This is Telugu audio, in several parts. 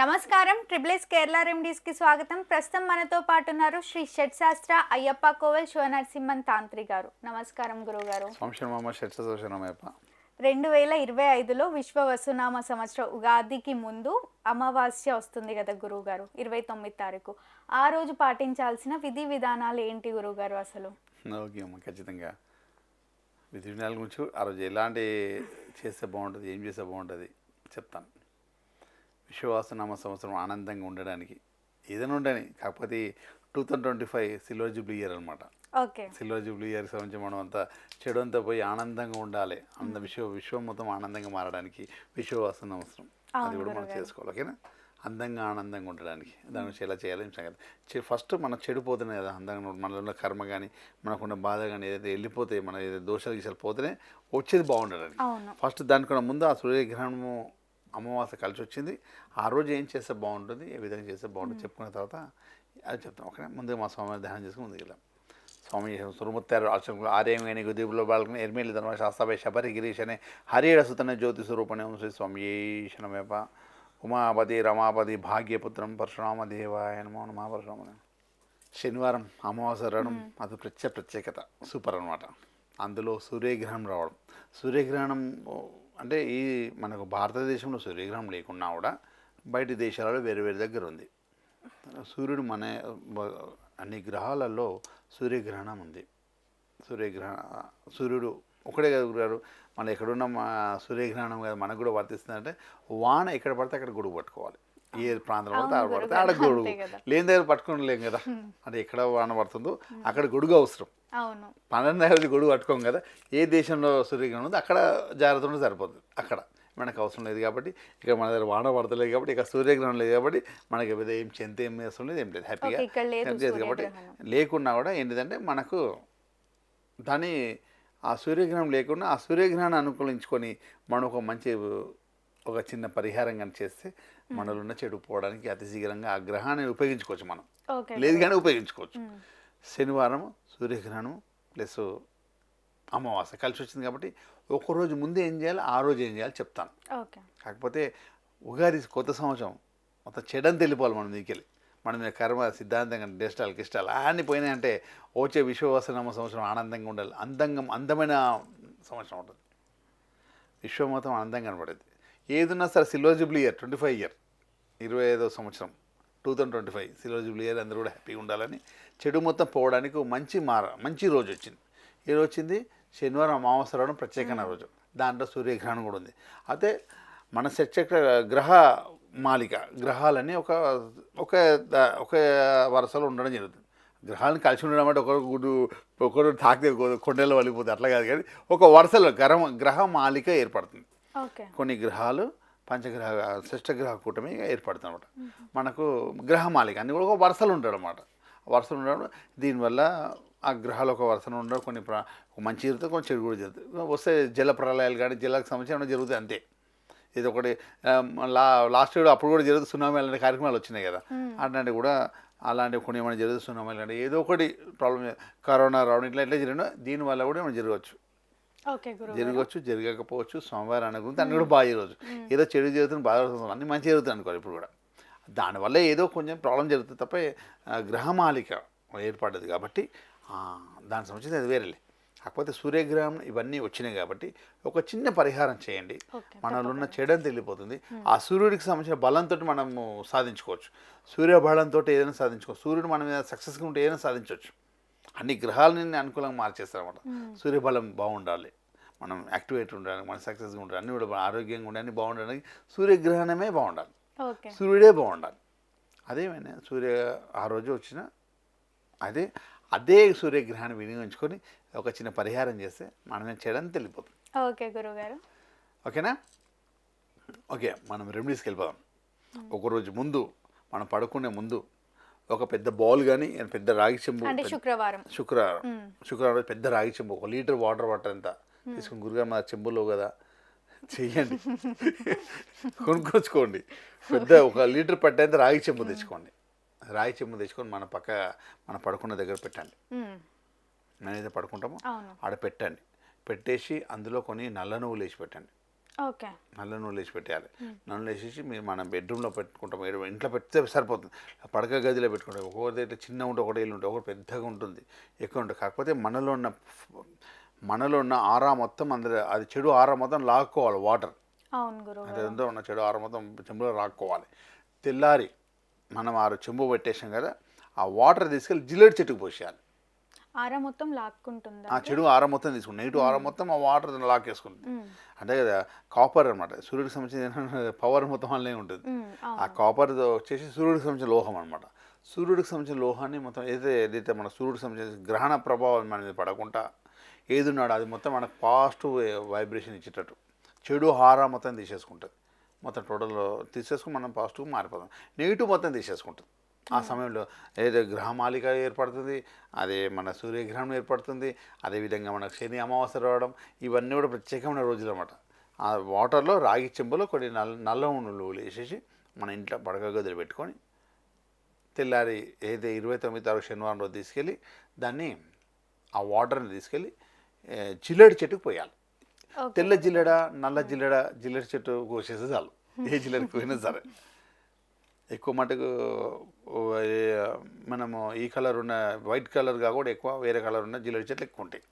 నమస్కారం. ట్రిపుల్ఎస్ కేరళ రెమెడీస్కి స్వాగతం. ప్రస్తుతం మనతో పాటు ఉన్నారు శ్రీ షట్శాస్త్ర అయ్యప్ప కోవెల్ శివనరసింహన్ తాంత్రి గారు. నమస్కారం గురుగారు రెండు వేల ఇరవై ఐదులో విశ్వ వసునామ సంవత్సరం ఉగాదికి ముందు అమావాస్య వస్తుంది కదా గురువు గారు ఇరవై తొమ్మిది తారీఖు. ఆ రోజు పాటించాల్సిన విధి విధానాలు ఏంటి గురువు అసలు? ఓకే అమ్మ ఖచ్చితంగా. విధి విధానాల గురించి ఆ రోజు ఎలాంటి చేస్తే బాగుంటుంది ఏం చేస్తే బాగుంటుంది చెప్తాను. విశ్వవాసనామ సంవత్సరం ఆనందంగా ఉండడానికి ఏదైనా ఉండని కాకపోతే two thousand twenty five silver jubilee year అనమాట ఓకే. సిల్వర్ జూబ్లీ ఇయర్ సంబంధించి మనం అంతా చెడు అంతా పోయి ఆనందంగా ఉండాలి. అంత విశ్వ విశ్వం మొత్తం ఆనందంగా మారడానికి విశ్వవాసన అవసరం అది కూడా మనం చేసుకోవాలి ఓకేనా? అందంగా ఆనందంగా ఉండడానికి. దాని గురించి ఎలా చేయాలి సంగతి. ఫస్ట్ మనం చెడిపోతేనే కదా అందంగా మనలో ఉన్న కర్మ కానీ మనకున్న బాధ కానీ ఏదైతే వెళ్ళిపోతే మన ఏదైతే దోషాలు గీసాలు పోతేనే వచ్చేది బాగుండడానికి. ఫస్ట్ దానికన్నా ముందు ఆ సూర్యగ్రహణము అమావాస్య కలిసి వచ్చింది. ఆ రోజు ఏం చేస్తే బాగుంటుంది ఏ విధంగా చేస్తే బాగుంటుంది చెప్పుకున్న తర్వాత అది చెప్తాం. ఓకే ముందు మా స్వామి ధ్యానం చేసుకుని ముందుకు వెళ్ళాం స్వామి సురుముత్తారు ఆశ్రమంలో ఆర్యంగని గుదీపులో బాలకని ఎర్మేలి ధర్మ శాస్త్రపై శబరి గిరీష్ అనే హరిడ సుతన జ్యోతి స్వరూపణే శ్రీ స్వామి శనమేప ఉమాపతి రమాపతి భాగ్యపుత్రం పరశురామ దేవాయ నమో నమ. పరశురామ శనివారం అమావాస్య రావడం అది ప్రత్యేక ప్రత్యేకత సూపర్ అనమాట అందులో సూర్యగ్రహణం రావడం. సూర్యగ్రహణం అంటే ఈ మనకు భారతదేశంలో సూర్యగ్రహం లేకున్నా కూడా బయట దేశాలలో వేరే వేరే దగ్గర ఉంది. సూర్యుడు మన అన్ని గ్రహాలలో సూర్యగ్రహణం ఉంది. సూర్యగ్రహణ సూర్యుడు ఒకడే కదా మన ఎక్కడున్న మా సూర్యగ్రహణం కదా మనకు కూడా వర్తిస్తుందంటే వాన ఎక్కడ పడితే అక్కడ గొడుగు పట్టుకోవాలి. ఏ ప్రాంతంలో పడితే ఆడ పడితే ఆడ గొడుగు. లేని దగ్గర పట్టుకోలేం కదా. అంటే ఎక్కడ వాన పడుతుందో అక్కడ గొడుగు అవసరం. అవును. పన్నెండు దగ్గర గొడుగు పట్టుకోం కదా ఏ దేశంలో సూర్యగ్రహణం ఉందో అక్కడ జాగ్రత్త ఉంటే సరిపోతుంది అక్కడ మనకు అవసరం లేదు కాబట్టి ఇక్కడ మన దగ్గర వాన పడతలేదు కాబట్టి ఇక్కడ సూర్యగ్రహణం లేదు కాబట్టి మనకి పెద్ద ఏం చెంత ఏం అవసరం లేదు ఏం లేదు. హ్యాపీగా లేదు కాబట్టి. లేకున్నా కూడా ఏంటిదంటే మనకు దాన్ని ఆ సూర్యగ్రహణం లేకుండా ఆ సూర్యగ్రహణాన్ని అనుకూలించుకొని మనం ఒక మంచి ఒక చిన్న పరిహారం కానీ చేస్తే మనలో ఉన్న చెడు పోవడానికి అతి శీఘ్రంగా ఆ గ్రహాన్ని ఉపయోగించుకోవచ్చు మనం. లేదు కానీ ఉపయోగించుకోవచ్చు. శనివారం సూర్యగ్రహణం ప్లస్ అమావాస్య. కలిసి వచ్చింది కాబట్టి ఒక రోజు ముందే ఏం చేయాలి? ఆ రోజు ఏం చేయాలి చెప్తాను. కాకపోతే ఉగాది కొత్త సంవత్సరం మొత్తం చెడని తెలిపోవాలి మనం దీకెళ్ళి మన కర్మ సిద్ధాంతంగా డెస్టాలు కిష్టాలు అన్నీ పోయినాయంటే వచ్చే విశ్వవాసనామ సంవత్సరం ఆనందంగా ఉండాలి. అందంగా అందమైన సంవత్సరం ఉంటుంది. విశ్వం మొత్తం ఆనందంగా కనబడేది. ఏదున్నా సరే silver jubilee year twenty five year. ఇరవై ఐదో సంవత్సరం two thousand twenty five silver jubilee year అందరూ కూడా హ్యాపీగా ఉండాలని చెడు మొత్తం పోవడానికి మంచి మార మంచి రోజు వచ్చింది. ఈ రోజు వచ్చింది? శనివారం అమావాస్య రావడం ప్రత్యేకమైన రోజు. దాంట్లో సూర్యగ్రహణం కూడా ఉంది. అయితే మన చర్చక్ర గ్రహ మాలిక గ్రహాలన్నీ ఒక ఒక ఒక వరుసలో ఉండడం జరుగుతుంది. గ్రహాలను కలిసి ఉండడం అంటే ఒకరు గుడ్డు ఒకరు తాకితే కొండలో వలిపోతుంది అట్లా కాదు కానీ ఒక వరుసలో గ్రహ గ్రహ మాలిక ఏర్పడుతుంది. కొన్ని గ్రహాలు పంచగ్రహ షష్టగ్రహ కూటమి ఏర్పడుతుంది అనమాట మనకు గ్రహమాలిక అన్ని కూడా ఒక వరుసలు ఉంటాడు అనమాట వరుసలు ఉండడం దీనివల్ల ఆ గ్రహాలు ఒక వరుసలు ఉండడం కొన్ని మంచి జరుగుతుంది కొన్ని చెడు కూడా జరుగుతుంది వస్తే జల ప్రళయాలు కానీ జలకు సంబంధించి ఏమైనా జరుగుతాయి అంతే. ఇది ఒకటి లా లాస్ట్ ఇయర్ అప్పుడు కూడా జరుగుతుంది సునామీ అలాంటి కార్యక్రమాలు వచ్చినాయి కదా. అట్లాంటివి కూడా అలాంటివి కొన్ని ఏమైనా జరుగుతుంది సునామీ అంటే ఏదో ఒకటి ప్రాబ్లం కరోనా రావడం ఇట్లా ఇట్లా జరిగినా దీనివల్ల కూడా ఏమైనా జరగవచ్చు. జరగవచ్చు జరగకపోవచ్చు సోమవారం అనుకుంటే అన్ని కూడా బాగా జరగవచ్చు ఏదో చెడు జరుగుతుంది బాధ జరుగుతుంది అన్ని మంచి జరుగుతుంది అనుకోవాలి ఇప్పుడు కూడా. దానివల్ల ఏదో కొంచెం ప్రాబ్లం జరుగుతుంది తప్ప గ్రహమాలిక ఏర్పడ్డది కాబట్టి దానికి సంబంధించి అది వేరేలే. కాకపోతే సూర్యగ్రహం ఇవన్నీ వచ్చినాయి కాబట్టి ఒక చిన్న పరిహారం చేయండి. మనలో ఉన్న చెడని తెలిపోతుంది ఆ సూర్యుడికి సంబంధించిన బలంతో మనము సాధించుకోవచ్చు. సూర్య బలంతో ఏదైనా సాధించుకోవచ్చు సూర్యుడు మన మీద సక్సెస్గా ఉంటే ఏదైనా సాధించవచ్చు. అన్ని గ్రహాలని అనుకూలంగా మార్చేస్తారన్నమాట. సూర్యబలం బాగుండాలి. మనం యాక్టివేట్ ఉండాలి మనం సక్సెస్గా ఉండాలి అన్ని కూడా ఆరోగ్యంగా ఉండాలి అన్ని బాగుండడానికి సూర్యగ్రహణమే బాగుండాలి. సూర్యుడే బాగుండాలి. అదేమైనా సూర్య ఆ రోజు వచ్చిన అదే అదే సూర్యగ్రహాన్ని వినియోగించుకొని ఒక చిన్న పరిహారం చేస్తే మనమే చేయడానికి తెలిపోతుంది ఓకే గురువు గారు ఓకేనా? ఓకే మనం రెమెడీస్కి వెళ్ళిపోదాం. ఒకరోజు ముందు మనం పడుకునే ముందు ఒక పెద్ద బౌల్ కానీ పెద్ద రాగి చెంబు అంటే శుక్రవారం. శుక్రవారం. శుక్రవారం పెద్ద రాగి చెంబు ఒక లీటర్ వాటర్ వాటర్ ఎంత? తీసుకుని గురుగారు మా చెంబులో కదా చెయ్యండి. కొనుక్కొచ్చుకోండి. పెద్ద ఒక లీటర్ పట్టేంత రాగి చెంబు తెచ్చుకోండి. రాగి చెంబు తెచ్చుకొని మన పక్క మన పడుకున్న దగ్గర పెట్టండి. నేనైతే పడుకుంటామో ఆడ పెట్టండి. పెట్టేసి అందులో కొన్ని నల్ల నువ్వులు వేసి పెట్టండి. నల్ల నూనె వేసి పెట్టేయాలి. నూనె వేసేసి మీరు మనం బెడ్రూమ్లో పెట్టుకుంటాం. ఇంట్లో పెడితే సరిపోతుంది. పడక గదిలో పెట్టుకుంటాం. ఒక్కొక్కటి అయితే చిన్న ఉంటే ఒకటి ఇల్లు ఉంటుంది ఒకటి పెద్దగా ఉంటుంది. ఎక్కువ ఉంటుంది. కాకపోతే మనలో ఉన్న మనలో ఉన్న ఆరా మొత్తం అందరూ అది చెడు ఆరా మొత్తం లాక్కోవాలి వాటర్. ఎంతో ఉన్న చెడు ఆర మొత్తం చెంబులో రాక్కోవాలి తెల్లారి మనం ఆరు చెంబు పెట్టేసాం కదా ఆ వాటర్ తీసుకెళ్ళి జిల్లేడు చెట్టుకు పోసేయాలి. ఆర మొత్తం లాక్కుంటుందా ఆ చెడు ఆర మొత్తం తీసుకుని నెగిటివ్ ఆర మొత్తం ఆ వాటర్ లాక్కేసుకుంటుంది. అంటే కదా కాపర్ అనమాట సూర్యుడికి సంబంధించిన పవర్ మొత్తం అల్లే ఉంటుంది. ఆ కాపర్ వచ్చేసి సూర్యుడికి సంబంధించిన లోహం అనమాట సూర్యుడికి సంబంధించిన లోహాన్ని మొత్తం ఏదైతే ఏదైతే మన సూర్యుడికి సంబంధించిన గ్రహణ ప్రభావం మన మీద పడకుండా ఏది ఉన్నాడో అది మొత్తం మనకు పాజిటివ్ వైబ్రేషన్ ఇచ్చేటట్టు. చెడు హారా మొత్తం తీసేసుకుంటుంది. మొత్తం టోటల్ తీసేసుకుని మనం పాజిటివ్ మారిపోతాం. నెగిటివ్ మొత్తం తీసేసుకుంటుంది. ఆ సమయంలో ఏదైతే గ్రహమాలిక ఏర్పడుతుంది అదే మన సూర్యగ్రహణం ఏర్పడుతుంది అదేవిధంగా మనకు శని అమావాస్య రావడం ఇవన్నీ కూడా ప్రత్యేకమైన రోజులు అనమాట ఆ వాటర్లో రాగి చెంబులో కొన్ని నల్ల నల్ల ఉండు వేసేసి మన ఇంట్లో పడక గదిలో పెట్టుకొని తెల్లారి ఏదైతే ఇరవై తొమ్మిది తారీఖు శనివారం రోజు తీసుకెళ్ళి దాన్ని ఆ వాటర్ని తీసుకెళ్ళి ఏ, జిల్లేడు చెట్టుకు పోయాలి. తెల్ల జిల్లెడ నల్ల జిల్లెడ జిల్లెడ చెట్టు కోసేస్తే చాలు. ఏ జిల్లెడకి పోయినా సరే. ఎక్కువ మటుకు మనము ఈ కలర్ ఉన్న వైట్ కలర్ కాకుండా ఎక్కువ వేరే కలర్ ఉన్న జిల్లెడ చెట్లు ఎక్కువ ఉంటాయి.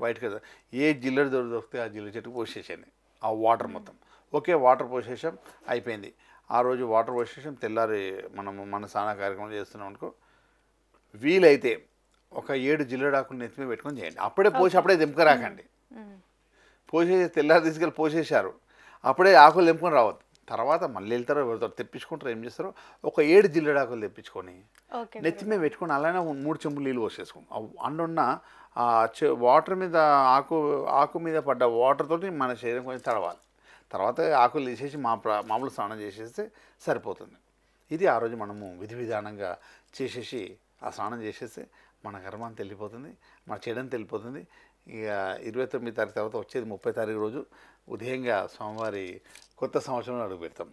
వైట్ కలర్ ఏ జిల్లెడ దొరికి దొరికితే ఆ జిల్లెడ చెట్టుకు పోసేసాను ఆ వాటర్ మొత్తం. ఓకే వాటర్ పోసేసాం అయిపోయింది. ఆ రోజు వాటర్ పోసేసాం తెల్లారి మనము మన స్నాన కార్యక్రమం చేస్తున్నాం అనుకో వీలైతే ఒక ఏడు జిల్లెడాకులు నెత్తిమీద పెట్టుకొని చేయండి. అప్పుడే పోసి అప్పుడే దింపకరాకండి. పోసేసి తెల్లారి తీసుకెళ్ళి పోసేశారు. అప్పుడే ఆకులు తెంపుకొని రావద్దు. తర్వాత మళ్ళీ వెళ్తారో ఎవరితో తెప్పించుకుంటారో ఏం చేస్తారో ఒక ఏడు జిల్లెడాకులు తెప్పించుకొని నెత్తి మీద పెట్టుకొని అలానే మూడు చెంబులు నీళ్ళు పోసేసుకోండి ఆ అందున్న వాటర్ మీద ఆకు ఆకు మీద పడ్డ వాటర్ తోటి మన శరీరం కొంచెం తడవాలి. తర్వాత ఆకులు తీసేసి మా మామూలు స్నానం చేసేస్తే సరిపోతుంది. ఇది ఆ రోజు మనము విధి విధానంగా చేసేసి ఆ స్నానం చేసేస్తే మన కర్మాన్ని తెలిపోతుంది మన చెడని తెలిపోతుంది ఇక ఇరవై తొమ్మిది తారీఖు తర్వాత వచ్చేది ముప్పై తారీఖు రోజు. ఉదయంగా స్వామివారి కొత్త సంవత్సరం అడుగు పెడతాం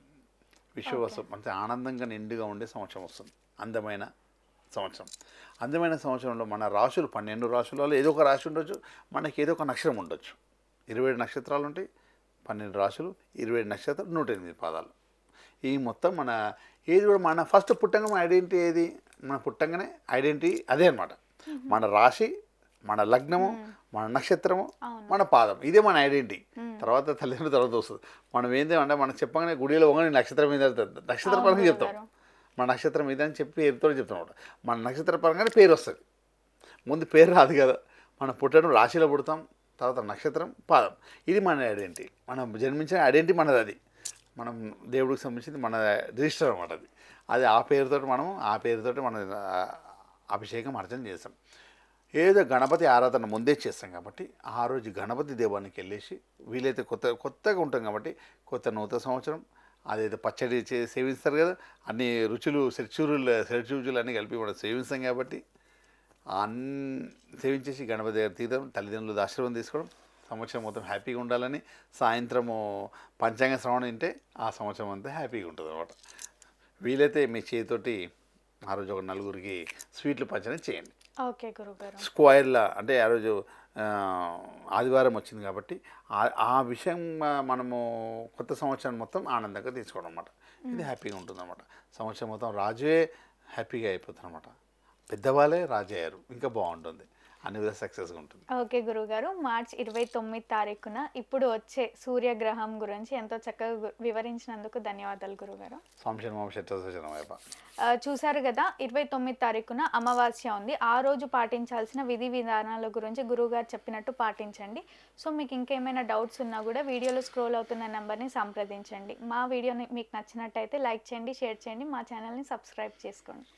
విశ్వవసం అంటే ఆనందంగా నిండుగా ఉండే సంవత్సరం వస్తుంది. అందమైన సంవత్సరం. అందమైన సంవత్సరంలో మన రాశులు పన్నెండు రాశులలో ఏదో ఒక రాశి ఉండొచ్చు మనకి ఏదో ఒక నక్షత్రం ఉండొచ్చు. ఇరవై ఏడు నక్షత్రాలు ఉంటాయి పన్నెండు రాశులు ఇరవై ఏడు నక్షత్రాలు నూట ఎనిమిది పాదాలు. ఈ మొత్తం మన ఏది కూడా మన ఫస్ట్ పుట్టంగా మన ఐడెంటిటీ ఏది? మన పుట్టంగానే ఐడెంటిటీ అదే అనమాట మన రాశి మన లగ్నము మన నక్షత్రము. మన పాదం. ఇదే మన ఐడెంటిటీ. తర్వాత తల్లిదండ్రుల తర్వాత వస్తుంది. మనం ఏంది అంటే మనం చెప్పగానే గుడిలో ఒకని నక్షత్రం మీద నక్షత్ర పరంగా చెప్తాం. మన నక్షత్రం మీద అని చెప్పి పేరుతో చెప్తాం అనమాట మన నక్షత్ర పరంగానే పేరు వస్తుంది. ముందు పేరు రాదు కదా. మనం పుట్టడం రాశిలో పుడతాం తర్వాత నక్షత్రం పాదం. ఇది మన ఐడెంటిటీ. మనం జన్మించిన ఐడెంటిటీ మనది అది. మనం దేవుడికి సంబంధించింది మన రిజిస్టర్ అనమాట అది. అది ఆ పేరుతో మనం ఆ పేరుతో మన అభిషేకం అర్చన చేస్తాం. ఏదో గణపతి ఆరాధన ముందే చేస్తాం కాబట్టి ఆ రోజు గణపతి దేవానికి వెళ్ళేసి వీలైతే కొత్త కొత్తగా ఉంటాం కాబట్టి కొత్త నూతన సంవత్సరం అదైతే పచ్చడి చే సేవిస్తారు కదా అన్ని రుచులు సెర్చూరులు సెర్చూరులు అన్నీ కలిపి మనం సేవిస్తాం కాబట్టి అన్ని సేవించేసి గణపతి దగ్గర తీయడం తల్లిదండ్రులు ఆశీర్వాదం తీసుకోవడం సంవత్సరం మొత్తం హ్యాపీగా ఉండాలని సాయంత్రము పంచాంగ శ్రవణం వింటే ఆ సంవత్సరం అంతా హ్యాపీగా ఉంటుంది అనమాట వీలైతే మీ చేతితోటి ఆ రోజు ఒక నలుగురికి స్వీట్లు పంచడం చేయండి. ఓకే గురుగారు. స్క్వైర్లా అంటే ఆ రోజు ఆదివారం వచ్చింది కాబట్టి ఆ- విషయం మనము కొత్త సంవత్సరం మొత్తం ఆనందంగా తీసుకోవడం అనమాట ఇది హ్యాపీగా ఉంటుంది అనమాట సంవత్సరం మొత్తం రాజువే హ్యాపీగా అయిపోతుంది అనమాట పెద్దవాళ్ళే రాజు అయ్యారు ఇంకా బాగుంటుంది. అన్ని విధాలు సక్సెస్గా ఉంటుంది. ఓకే గురుగారు మార్చ్ ఇరవై తొమ్మిది తారీఖున ఇప్పుడు వచ్చే సూర్యగ్రహం గురించి ఎంతో చక్కగా వివరించినందుకు ధన్యవాదాలు గురుగారు. చూశారు కదా ఇరవై తొమ్మిది తారీఖున అమావాస్య ఉంది. ఆ రోజు పాటించాల్సిన విధి విధానాల గురించి గురువుగారు చెప్పినట్టు పాటించండి. సో మీకు ఇంకేమైనా డౌట్స్ ఉన్నా కూడా వీడియోలో స్క్రోల్ అవుతున్న నెంబర్ని సంప్రదించండి. మా వీడియోని మీకు నచ్చినట్టయితే లైక్ చేయండి షేర్ చేయండి మా ఛానల్ని సబ్స్క్రైబ్ చేసుకోండి.